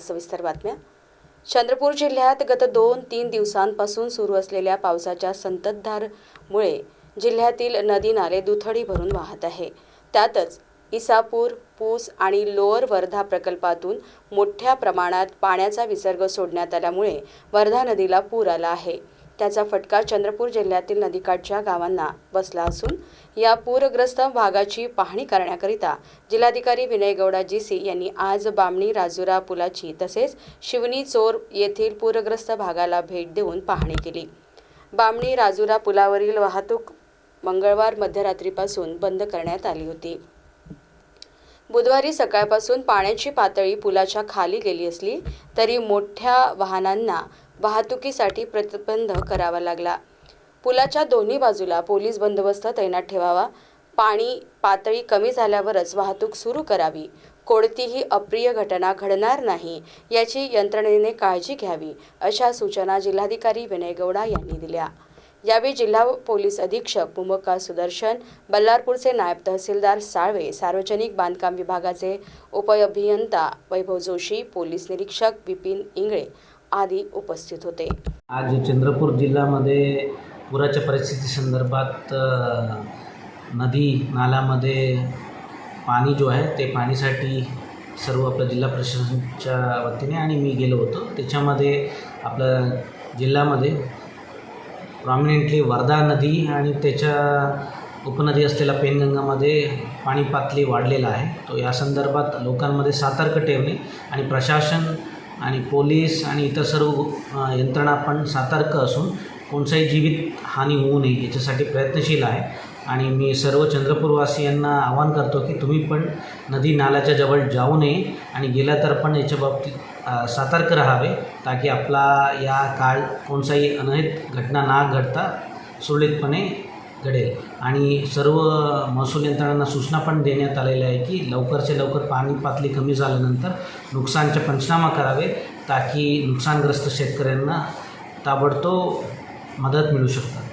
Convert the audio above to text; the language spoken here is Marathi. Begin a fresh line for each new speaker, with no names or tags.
सविस्तर बातम्या. चंद्रपूर जिल्ह्यात गत दोन तीन दिवसांपासून सुरू असलेल्या पावसाच्या संततधारमुळे जिल्ह्यातील नदी नाले दुथडी भरून वाहत आहे. त्यातच इसापूर पूस आणि लोअर वर्धा प्रकल्पातून मोठ्या प्रमाणात पाण्याचा विसर्ग सोडण्यात आल्यामुळे वर्धा नदीला पूर आला आहे. त्याचा फटका चंद्रपूर जिल्ह्यातील नदीकाठच्या गावांना बसला असून या पूरग्रस्त भागाची पाहणी करण्याकरिता जिल्हाधिकारी विनय गौडा जीसी यांनी आज बामणी राजुरा पुलाची तसेच शिवनी चोर येथील पूरग्रस्त भागाला भेट देऊन पाहणी केली. बामणी राजुरा पुलावरील वाहतूक मंगळवार मध्यरात्रीपासून बंद करण्यात आली होती. बुधवारी सकाळपासून पाण्याची पातळी पुलाच्या खाली गेली असली तरी मोठ्या वाहनांना वाहतुकीसाठी प्रतिबंध करावा लागला. पुलाच्या दोन्ही बाजूला पोलीस बंदोबस्त तैनात ठेवावा. पाणी पातळी कमी झाल्यावरच वाहतूक सुरू करावी. कोणतीही अप्रिय घटना घडणार नाही याची यंत्रणेने काळजी घ्यावी अशा सूचना जिल्हाधिकारी विनय गौडा यांनी दिल्या. यावेळी जिल्हा पोलीस अधीक्षक भूमका सुदर्शन बल्लारपूरचे नायब तहसीलदार साळवे सार्वजनिक बांधकाम विभागाचे उपअभियंता वैभव जोशी पोलीस निरीक्षक विपिन इंगळे आदी उपस्थित होते.
आज चंद्रपूर जिल्ह्यामध्ये पुराच्या परिस्थिती संदर्भात नदी नाल्यामध्ये पाणी जो आहे ते पाणीसाठी सर्व आपल्या जिल्हा प्रशासनच्या वतीने आणि मी गेलो होतो. त्याच्यामध्ये आपल्या जिल्ह्यामध्ये प्रॉमिनेंटली वर्धा नदी आणि त्याच्या उपनदी असलेल्या पेनगंगामध्ये पाणी पातळी वाढलेला आहे. तो या संदर्भात लोकांमध्ये सातर्क ठेवणे आणि प्रशासन आणि पोलीस आणि इतर सर्व यंत्रणा पण सातर्क असून कोणताही जीवित हानी होऊ नये याच्यासाठी प्रयत्नशील आहे. आणि मी सर्व चंद्रपूरवासियांना आवाहन करतो की तुम्ही पण नदी नाल्याच्या जवळ जाऊ नये आणि गेला तर पण याच्या बाबतीत सतर्क राहावे ताकी आपला या काळ कोणताही अनहित घटना ना घडता सुरळीतपणे घडेल आणि सर्व महसूल यंत्रणांना सूचना पण देण्यात आलेल्या आहे की लवकरचे लवकर पाणी पातळी कमी झाल्यानंतर नुकसानचे पंचनामा करावे ताकी नुकसानग्रस्त शेतकऱ्यांना ताबडतोब मदत मिळू शकतात.